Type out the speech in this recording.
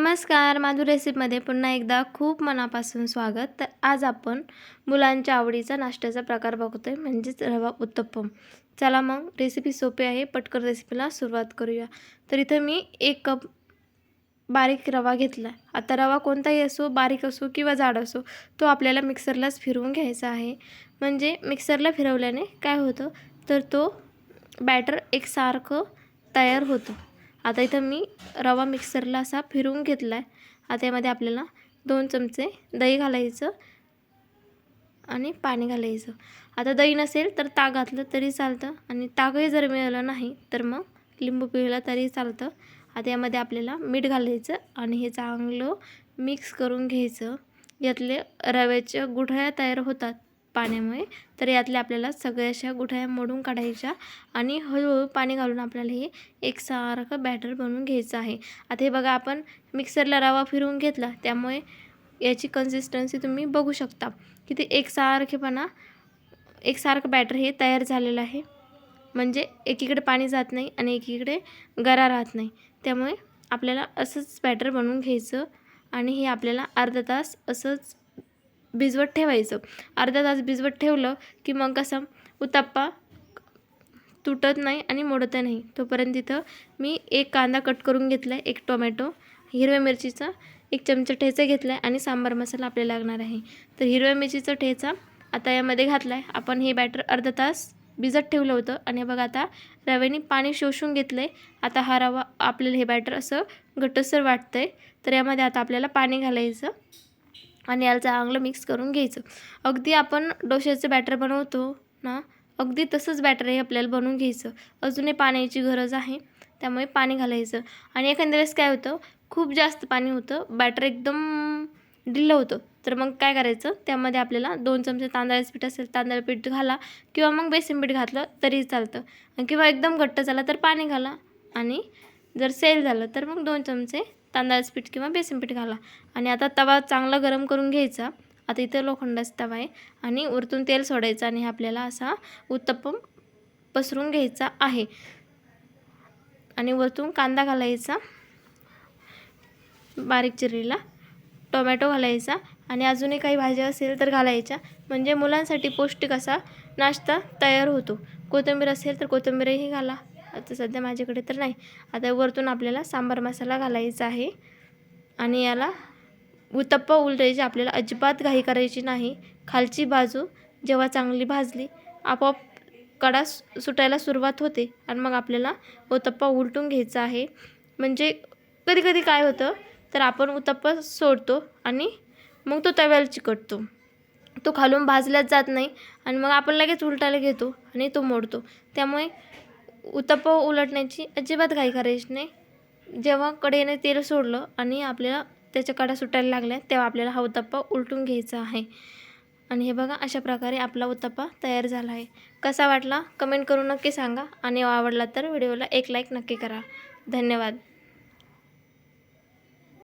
नमस्कार माधुर रेसिपीमध्ये पुन्हा एकदा खूप मनापासून स्वागत. तर आज आपण मुलांच्या आवडीचा नाश्त्याचा प्रकार बघतोय म्हणजेच रवा उत्तप्पम. चला मग रेसिपी सोपी आहे पटकन रेसिपीला सुरुवात करूया. तर इथं मी एक कप बारीक रवा घेतला आता रवा कोणताही असो बारीक असो किंवा जाड असो तो आपल्याला मिक्सरलाच फिरवून घ्यायचा आहे. म्हणजे मिक्सरला फिरवल्याने काय होतं? तर तो बॅटर एकसारखं तयार होतं. आता इथं मी रवा मिक्सरला असा फिरवून घेतला आहे आता यामध्ये आपल्याला दोन चमचे दही घालायचं आणि पाणी घालायचं. आता दही नसेल तर ताक घातलं तरी चालतं आणि ताकही जर मिळालं नाही तर मग लिंबू पिळलं तरी चालतं. आता यामध्ये आपल्याला मीठ घालायचं आणि हे चांगलं मिक्स करून घ्यायचं. यातले रव्याच्या गुठळ्या तयार होतात. पाण्यामुळे. तर यातल्या आपल्याला सगळ्या अशा गुठळ्या मोडून काढायच्या आणि हळूहळू पाणी घालून आपल्याला हे एकसारखं बॅटर बनवून घ्यायचं आहे. आता हे बघा आपण मिक्सरला रवा फिरवून घेतला त्यामुळे याची कन्सिस्टन्सी तुम्ही बघू शकता. की ते एकसारखेपणा एकसारखं बॅटर हे तयार झालेलं आहे. म्हणजे एकीकडे पाणी जात नाही आणि एकीकडे गरा राहत नाही. त्यामुळे आपल्याला असंच बॅटर बनवून घ्यायचं आणि हे आपल्याला अर्धा तास असंच भिजवत ठेवायचं. अर्धा तास भिजवत ठेवलं की मग कसं उत्तप्पा तुटत नाही आणि मोडत नाही. तोपर्यंत तिथं मी एक कांदा कट करून घेतला आहे एक टोमॅटो हिरव्या मिरचीचा एक चमचा ठेचा घेतला आहे आणि सांबार मसाला आपल्याला लागणार आहे. तर हिरव्या मिरचीचा ठेचा आता यामध्ये घातला आहे आपण हे बॅटर अर्धा तास भिजत ठेवलं होतं आणि बघा आता रव्याने पाणी शोषून घेतलं आहे आता हा रवा आपल्याला हे बॅटर असं घट्टसर वाटतं आहे तर यामध्ये आता आपल्याला पाणी घालायचं. आणि याला चांगलं मिक्स करून घ्यायचं. अगदी आपण डोश्याचं बॅटर बनवतो ना अगदी तसंच बॅटर हे आपल्याला बनवून घ्यायचं. अजूनही पाण्याची गरज आहे त्यामुळे पाणी घालायचं. आणि एखाद्या वेळेस काय होतं खूप जास्त पाणी होतं बॅटर एकदम ढिल्लं होतं. तर मग काय करायचं त्यामध्ये आपल्याला दोन चमचे तांदळाचं पीठ असेल तांदळ पीठ घाला किंवा मग बेसन पीठ घातलं तरी चालतं. किंवा एकदम घट्ट झाला तर पाणी घाला. आणि जर सेल झालं तर मग दोन चमचे तांदळाचं पीठ किंवा बेसन पीठ घाला. आणि आता तवा चांगला गरम करून घ्यायचा. आता इथं लोखंडाचा तवा आहे. आणि वरतून तेल सोडायचं आणि आपल्याला असा उत्तप्पम पसरून घ्यायचा आहे. आणि वरतून कांदा घालायचा. बारीक चिरलेला टोमॅटो घालायचा. आणि अजूनही काही भाज्या असेल तर घालायच्या. म्हणजे मुलांसाठी पौष्टिक असा नाश्ता तयार होतो. कोथिंबीर असेल तर कोथिंबीरही घाला. आता सध्या माझ्याकडे तर नाही. आता वरतून आपल्याला सांबार मसाला घालायचा आहे. आणि याला उत्तप्पा उलटायची आपल्याला अजिबात घाई करायची नाही. खालची बाजू जेव्हा चांगली भाजली आपोआप कडा सुटायला सुरुवात होते आणि मग आपल्याला उत्तप्पा उलटून घ्यायचा आहे. म्हणजे कधी कधी काय होतं तर आपण उत्तप्पा सोडतो आणि मग तो तव्याला चिकटतो. तो खालून भाजल्याच जात नाही आणि मग आपण लगेच उलटायला घेतो आणि तो मोडतो. त्यामुळे उत्तप्पा उलटण्याची अजिबात घाई करायची नाही. जेव्हा कडेने तेल सोडलं आणि आपल्याला त्याच्या कडा सुटायला लागल्या तेव्हा आपल्याला हा उत्तप्पा उलटून घ्यायचा आहे. आणि हे बघा अशा प्रकारे आपला उत्तप्पा तयार झाला आहे. कसा वाटला? कमेंट करून नक्की सांगा. आणि आवडला तर व्हिडिओला एक लाईक नक्की करा. धन्यवाद.